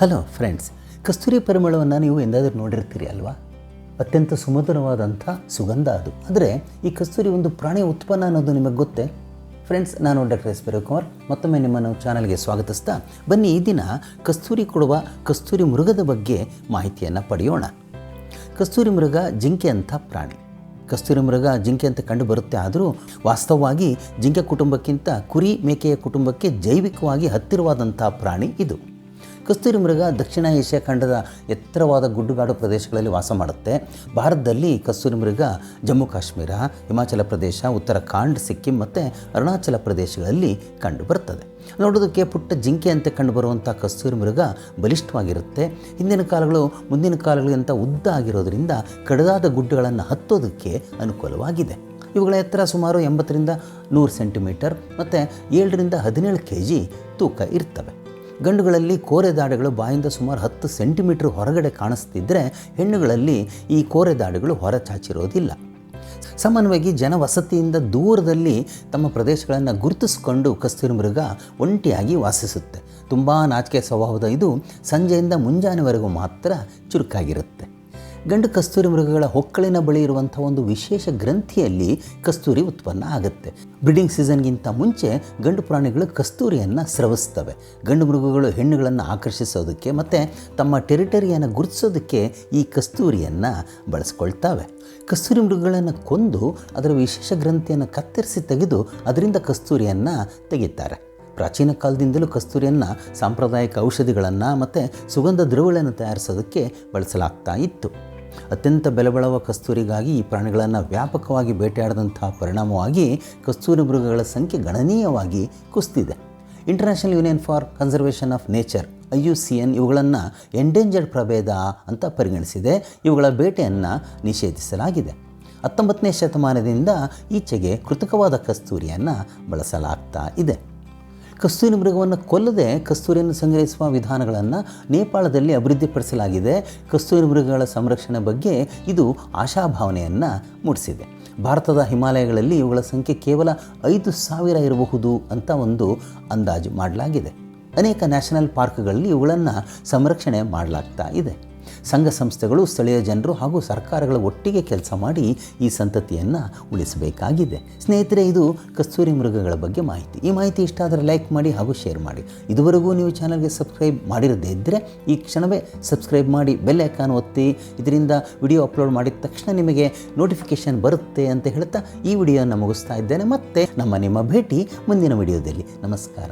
Hello friends ಕಸ್ತೂರಿ ಪರಿಮಳವನ್ನು ನೀವು ಎಂದಾದರೂ ನೋಡಿರ್ತೀರಿ ಅಲ್ವಾ? ಅತ್ಯಂತ ಸುಮಧುರವಾದಂಥ ಸುಗಂಧ ಅದು. ಆದರೆ ಈ ಕಸ್ತೂರಿ ಒಂದು ಪ್ರಾಣಿ ಉತ್ಪನ್ನ ಅನ್ನೋದು ನಿಮಗೆ ಗೊತ್ತೇ? ಫ್ರೆಂಡ್ಸ್ ನಾನು ಡಾಕ್ಟರ್ ಎಸ್. ಕುಮಾರ್ ಮತ್ತೊಮ್ಮೆ ನಿಮ್ಮನ್ನು ಚಾನಲ್ಗೆ ಸ್ವಾಗತಿಸ್ತಾ, ಬನ್ನಿ ಈ ದಿನ ಕಸ್ತೂರಿ ಕೊಡುವ ಕಸ್ತೂರಿ ಮೃಗದ ಬಗ್ಗೆ ಮಾಹಿತಿಯನ್ನು ಪಡೆಯೋಣ. ಕಸ್ತೂರಿ ಮೃಗ ಜಿಂಕೆ ಅಂಥ ಪ್ರಾಣಿ. ಕಸ್ತೂರಿ ಮೃಗ ಜಿಂಕೆ ಅಂತ ಕಂಡು ಬರುತ್ತೆ ಆದರೂ ವಾಸ್ತವವಾಗಿ ಜಿಂಕೆ ಕುಟುಂಬಕ್ಕಿಂತ ಕುರಿ ಮೇಕೆಯ ಕುಟುಂಬಕ್ಕೆ ಜೈವಿಕವಾಗಿ ಹತ್ತಿರವಾದಂಥ ಪ್ರಾಣಿ ಇದು. ಕಸ್ತೂರಿ ಮೃಗ ದಕ್ಷಿಣ ಏಷ್ಯಾ ಖಂಡದ ಎತ್ತರವಾದ ಗುಡ್ಡುಗಾಡು ಪ್ರದೇಶಗಳಲ್ಲಿ ವಾಸ ಮಾಡುತ್ತೆ. ಭಾರತದಲ್ಲಿ ಕಸ್ತೂರಿ ಮೃಗ ಜಮ್ಮು ಕಾಶ್ಮೀರ, ಹಿಮಾಚಲ ಪ್ರದೇಶ ಉತ್ತರಾಖಂಡ್ ಸಿಕ್ಕಿಂ ಮತ್ತು ಅರುಣಾಚಲ ಪ್ರದೇಶಗಳಲ್ಲಿ ಕಂಡು ಬರ್ತದೆ. ನೋಡೋದಕ್ಕೆ ಪುಟ್ಟ ಜಿಂಕೆ ಅಂತ ಕಂಡುಬರುವಂಥ ಕಸ್ತೂರಿ ಮೃಗ ಬಲಿಷ್ಠವಾಗಿರುತ್ತೆ. ಹಿಂದಿನ ಕಾಲಗಳು ಮುಂದಿನ ಕಾಲಗಳಿಗಿಂತ ಉದ್ದ ಆಗಿರೋದ್ರಿಂದ ಕಡದಾದ ಗುಡ್ಡಗಳನ್ನು ಹತ್ತೋದಕ್ಕೆ ಅನುಕೂಲವಾಗಿದೆ. ಇವುಗಳ ಎತ್ತರ ಸುಮಾರು ಎಂಬತ್ತರಿಂದ ನೂರು ಸೆಂಟಿಮೀಟರ್ ಮತ್ತು ಏಳರಿಂದ ಹದಿನೇಳು ಕೆ ಜಿ ತೂಕ ಇರ್ತವೆ. ಗಂಡುಗಳಲ್ಲಿ ಕೋರೆ ದಾಡೆಗಳು ಬಾಯಿಂದ ಸುಮಾರು ಹತ್ತು ಸೆಂಟಿಮೀಟರ್ ಹೊರಗಡೆ ಕಾಣಿಸ್ತಿದ್ರೆ ಹೆಣ್ಣುಗಳಲ್ಲಿ ಈ ಕೋರೆ ದಾಡುಗಳು ಹೊರ ಚಾಚಿರೋದಿಲ್ಲ. ಸಾಮಾನ್ಯವಾಗಿ ಜನವಸತಿಯಿಂದ ದೂರದಲ್ಲಿ ತಮ್ಮ ಪ್ರದೇಶಗಳನ್ನು ಗುರುತಿಸಿಕೊಂಡು ಕಸ್ತೂರಿ ಮೃಗ ಒಂಟಿಯಾಗಿ ವಾಸಿಸುತ್ತೆ. ತುಂಬ ನಾಚಿಕೆ ಸ್ವಭಾವದ ಇದು ಸಂಜೆಯಿಂದ ಮುಂಜಾನೆವರೆಗೂ ಮಾತ್ರ ಚುರುಕಾಗಿರುತ್ತೆ. ಗಂಡು ಕಸ್ತೂರಿ ಮೃಗಗಳ ಹೊಕ್ಕಳಿನ ಬಳಿ ಇರುವಂಥ ಒಂದು ವಿಶೇಷ ಗ್ರಂಥಿಯಲ್ಲಿ ಕಸ್ತೂರಿ ಉತ್ಪನ್ನ ಆಗುತ್ತೆ. ಬ್ರೀಡಿಂಗ್ ಸೀಸನ್ಗಿಂತ ಮುಂಚೆ ಗಂಡು ಪ್ರಾಣಿಗಳು ಕಸ್ತೂರಿಯನ್ನು ಸ್ರವಿಸ್ತವೆ. ಗಂಡು ಮೃಗಗಳು ಹೆಣ್ಣುಗಳನ್ನು ಆಕರ್ಷಿಸೋದಕ್ಕೆ ಮತ್ತು ತಮ್ಮ ಟೆರಿಟರಿಯನ್ನು ಗುರುತಿಸೋದಕ್ಕೆ ಈ ಕಸ್ತೂರಿಯನ್ನು ಬಳಸ್ಕೊಳ್ತವೆ. ಕಸ್ತೂರಿ ಮೃಗಗಳನ್ನು ಕೊಂದು ಅದರ ವಿಶೇಷ ಗ್ರಂಥಿಯನ್ನು ಕತ್ತರಿಸಿ ತೆಗೆದು ಅದರಿಂದ ಕಸ್ತೂರಿಯನ್ನು ತೆಗಿತಾರೆ. ಪ್ರಾಚೀನ ಕಾಲದಿಂದಲೂ ಕಸ್ತೂರಿಯನ್ನು ಸಾಂಪ್ರದಾಯಿಕ ಔಷಧಿಗಳನ್ನು ಮತ್ತು ಸುಗಂಧ ದ್ರವಗಳನ್ನು ತಯಾರಿಸೋದಕ್ಕೆ ಬಳಸಲಾಗ್ತಾ ಇತ್ತು. ಅತ್ಯಂತ ಬೆಲೆಬಾಳುವ ಕಸ್ತೂರಿಗಾಗಿ ಈ ಪ್ರಾಣಿಗಳನ್ನು ವ್ಯಾಪಕವಾಗಿ ಬೇಟೆಯಾಡಿದಂಥ ಪರಿಣಾಮವಾಗಿ ಕಸ್ತೂರಿ ಮೃಗಗಳ ಸಂಖ್ಯೆ ಗಣನೀಯವಾಗಿ ಕುಸಿದಿದೆ. International union for conservation of nature I U C N ಇವುಗಳನ್ನು ಎಂಡೇಂಜರ್ಡ್ ಪ್ರಭೇದ ಅಂತ ಪರಿಗಣಿಸಿದೆ. ಇವುಗಳ ಬೇಟೆಯನ್ನು ನಿಷೇಧಿಸಲಾಗಿದೆ. ಹತ್ತೊಂಬತ್ತನೇ ಶತಮಾನದಿಂದ ಈಚೆಗೆ ಕೃತಕವಾದ ಕಸ್ತೂರಿಯನ್ನು ಬಳಸಲಾಗ್ತಾ ಇದೆ. ಕಸ್ತೂರಿ ಮೃಗವನ್ನು ಕೊಲ್ಲದೆ ಕಸ್ತೂರಿಯನ್ನು ಸಂಗ್ರಹಿಸುವ ವಿಧಾನಗಳನ್ನು ನೇಪಾಳದಲ್ಲಿ ಅಭಿವೃದ್ಧಿಪಡಿಸಲಾಗಿದೆ. ಕಸ್ತೂರಿ ಮೃಗಗಳ ಸಂರಕ್ಷಣೆ ಬಗ್ಗೆ ಇದು ಆಶಾಭಾವನೆಯನ್ನು ಮೂಡಿಸಿದೆ. ಭಾರತದ ಹಿಮಾಲಯಗಳಲ್ಲಿ ಇವುಗಳ ಸಂಖ್ಯೆ ಕೇವಲ ಐದು ಸಾವಿರ ಇರಬಹುದು ಅಂತ ಒಂದು ಅಂದಾಜು ಮಾಡಲಾಗಿದೆ. ಅನೇಕ ನ್ಯಾಷನಲ್ ಪಾರ್ಕ್ಗಳಲ್ಲಿ ಇವುಗಳನ್ನು ಸಂರಕ್ಷಣೆ ಮಾಡಲಾಗ್ತಾ ಇದೆ. ಸಂಘ ಸಂಸ್ಥೆಗಳು, ಸ್ಥಳೀಯ ಜನರು ಹಾಗೂ ಸರ್ಕಾರಗಳ ಒಟ್ಟಿಗೆ ಕೆಲಸ ಮಾಡಿ ಈ ಸಂತತಿಯನ್ನು ಉಳಿಸಬೇಕಾಗಿದೆ. ಸ್ನೇಹಿತರೆ, ಇದು ಕಸ್ತೂರಿ ಮೃಗಗಳ ಬಗ್ಗೆ ಮಾಹಿತಿ. ಈ ಮಾಹಿತಿ ಇಷ್ಟ ಆದರೆ ಲೈಕ್ ಮಾಡಿ ಹಾಗೂ ಶೇರ್ ಮಾಡಿ. ಇದುವರೆಗೂ ನೀವು ಚಾನಲ್ಗೆ ಸಬ್ಸ್ಕ್ರೈಬ್ ಮಾಡಿರದೇ ಇದ್ದರೆ ಈ ಕ್ಷಣವೇ ಸಬ್ಸ್ಕ್ರೈಬ್ ಮಾಡಿ, ಬೆಲ್ ಐಕಾನ್ ಒತ್ತಿ. ಇದರಿಂದ ವಿಡಿಯೋ ಅಪ್ಲೋಡ್ ಮಾಡಿದ ತಕ್ಷಣ ನಿಮಗೆ ನೋಟಿಫಿಕೇಷನ್ ಬರುತ್ತೆ ಅಂತ ಹೇಳ್ತಾ ಈ ವಿಡಿಯೋನ ಮುಗಿಸ್ತಾ ಇದ್ದೇನೆ. ಮತ್ತೆ ನಮ್ಮ ನಿಮ್ಮ ಭೇಟಿ ಮುಂದಿನ ವಿಡಿಯೋದಲ್ಲಿ. ನಮಸ್ಕಾರ.